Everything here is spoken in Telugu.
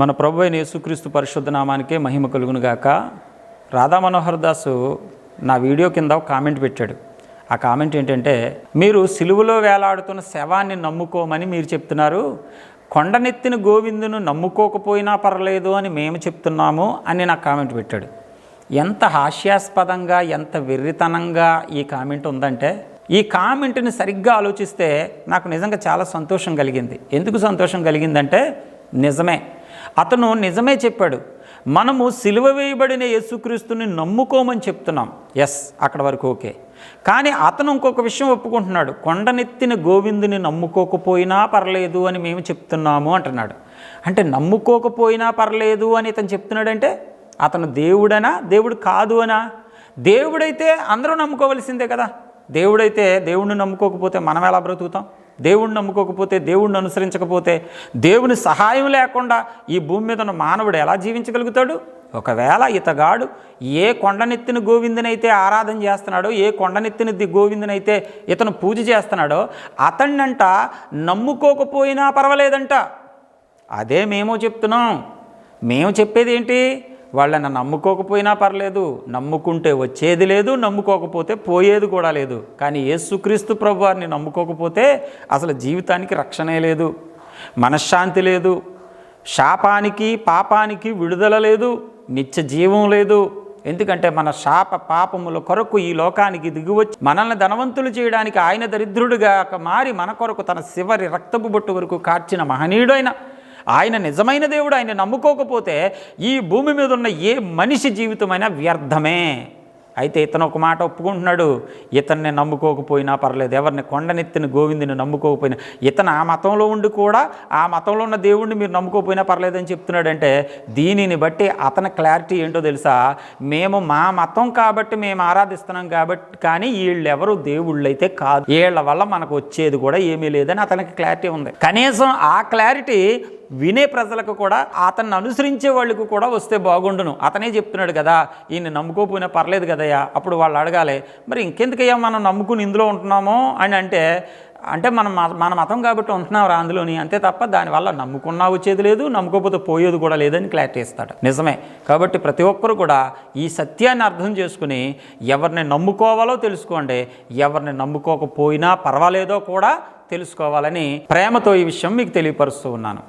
మన ప్రభు అయిన యేసుక్రీస్తు పరిశుద్ధ నామానికే మహిమ కలుగునుగాక రాధా మనోహర్ దాసు నా వీడియో కింద ఒక కామెంట్ పెట్టాడు. ఆ కామెంట్ ఏంటంటే మీరు సిలువలో వేలాడుతున్న శవాన్ని నమ్ముకోమని మీరు చెప్తున్నారు. కొండనెత్తిన గోవిందును నమ్ముకోకపోయినా పర్లేదు అని మేము చెప్తున్నాము అని నాకు కామెంట్ పెట్టాడు. ఎంత హాస్యాస్పదంగా ఎంత వెర్రితనంగా ఈ కామెంట్ ఉందంటే ఈ కామెంట్ని సరిగ్గా ఆలోచిస్తే నాకు నిజంగా చాలా సంతోషం కలిగింది. ఎందుకు సంతోషం కలిగిందంటే నిజమే. అతను నిజమే చెప్పాడు మనము సిలువ వేయబడిన యేసుక్రీస్తుని నమ్ముకోమని చెప్తున్నాం. ఎస్ అక్కడ వరకు ఓకే. కానీ అతను ఇంకొక విషయం ఒప్పుకుంటున్నాడు కొండనెత్తిన గోవిందుని నమ్ముకోకపోయినా పర్లేదు అని మేము చెప్తున్నాము అంటున్నాడు. అంటే నమ్ముకోకపోయినా పర్లేదు అని ఇతను చెప్తున్నాడంటే అతను దేవుడనా? దేవుడు కాదు అనా దేవుడైతే అందరూ నమ్ముకోవలసిందే కదా. దేవుడైతే దేవుణ్ణి నమ్ముకోకపోతే మనం ఎలా బ్రతుకుతాం? దేవుణ్ణి నమ్ముకోకపోతే దేవుణ్ణి అనుసరించకపోతే దేవుని సహాయం లేకుండా ఈ భూమి మీద ఉన్న మానవుడు ఎలా జీవించగలుగుతాడు? ఒకవేళ ఇతగాడు ఏ కొండనెత్తిన గోవిందనైతే ఆరాధన చేస్తున్నాడో ఏ కొండనెత్తిన ది గోవిందనైతే ఇతను పూజ చేస్తున్నాడో అతన్నంట నమ్ముకోకపోయినా పర్వాలేదంట. అదే మేము చెప్తున్నాం. మేము చెప్పేది ఏంటి వాళ్ళని నమ్ముకోకపోయినా పర్లేదు నమ్ముకుంటే వచ్చేది లేదు నమ్ముకోకపోతే పోయేది కూడా లేదు. కానీ యేసుక్రీస్తు ప్రభు వారిని నమ్ముకోకపోతే అసలు జీవితానికి రక్షణే లేదు మనశ్శాంతి లేదు శాపానికి పాపానికి విడుదల లేదు నిత్య జీవం లేదు. ఎందుకంటే మన శాప పాపముల కొరకు ఈ లోకానికి దిగువచ్చి మనల్ని ధనవంతులు చేయడానికి ఆయన దరిద్రుడిగా మారి మన కొరకు తన శివరి రక్తపు బొట్టు వరకు కార్చిన మహనీయుడైన ఆయన నిజమైన దేవుడు ఆయన నమ్ముకోకపోతే ఈ భూమి మీద ఉన్న ఏ మనిషి జీవితమైనా వ్యర్థమే. అయితే ఇతను ఒక మాట ఒప్పుకుంటున్నాడు ఇతన్ని నమ్ముకోకపోయినా పర్లేదు ఎవరిని కొండనెత్తిన గోవిందుని నమ్ముకోకపోయినా ఇతను ఆ మతంలో ఉండి కూడా ఆ మతంలో ఉన్న దేవుణ్ణి మీరు నమ్ముకోకపోయినా పర్లేదని చెప్తున్నాడంటే దీనిని బట్టి అతని క్లారిటీ ఏంటో తెలుసా? మేము మా మతం కాబట్టి మేము ఆరాధిస్తున్నాం కాబట్టి కానీ వీళ్ళెవరు దేవుళ్ళైతే కాదు. వీళ్ళ వల్ల మనకు వచ్చేది కూడా ఏమీ లేదని అతనికి క్లారిటీ ఉంది. కనీసం ఆ క్లారిటీ వినే ప్రజలకు కూడా అతన్ని అనుసరించే వాళ్ళకు కూడా వస్తే బాగుండును. అతనే చెప్తున్నాడు కదా ఈయన నమ్ముకోపోయినా పర్లేదు కదయ్యా అప్పుడు వాళ్ళు అడగాలి మరి ఇంకెందుకయ్యా మనం నమ్ముకుని ఇందులో ఉంటున్నామో? అని అంటే అంటే మనం మన మతం కాబట్టి ఉంటున్నాం రా అందులోని అంతే తప్ప దానివల్ల నమ్ముకున్నా వచ్చేది లేదు నమ్ముకోకపోతే పోయేది కూడా లేదని క్లారిటీ ఇస్తాడు. నిజమే. కాబట్టి ప్రతి ఒక్కరు కూడా ఈ సత్యాన్ని అర్థం చేసుకుని ఎవరిని నమ్ముకోవాలో తెలుసుకోండి ఎవరిని నమ్ముకోకపోయినా పర్వాలేదో కూడా తెలుసుకోవాలని ప్రేమతో ఈ విషయం మీకు తెలియపరుస్తూ ఉన్నాను.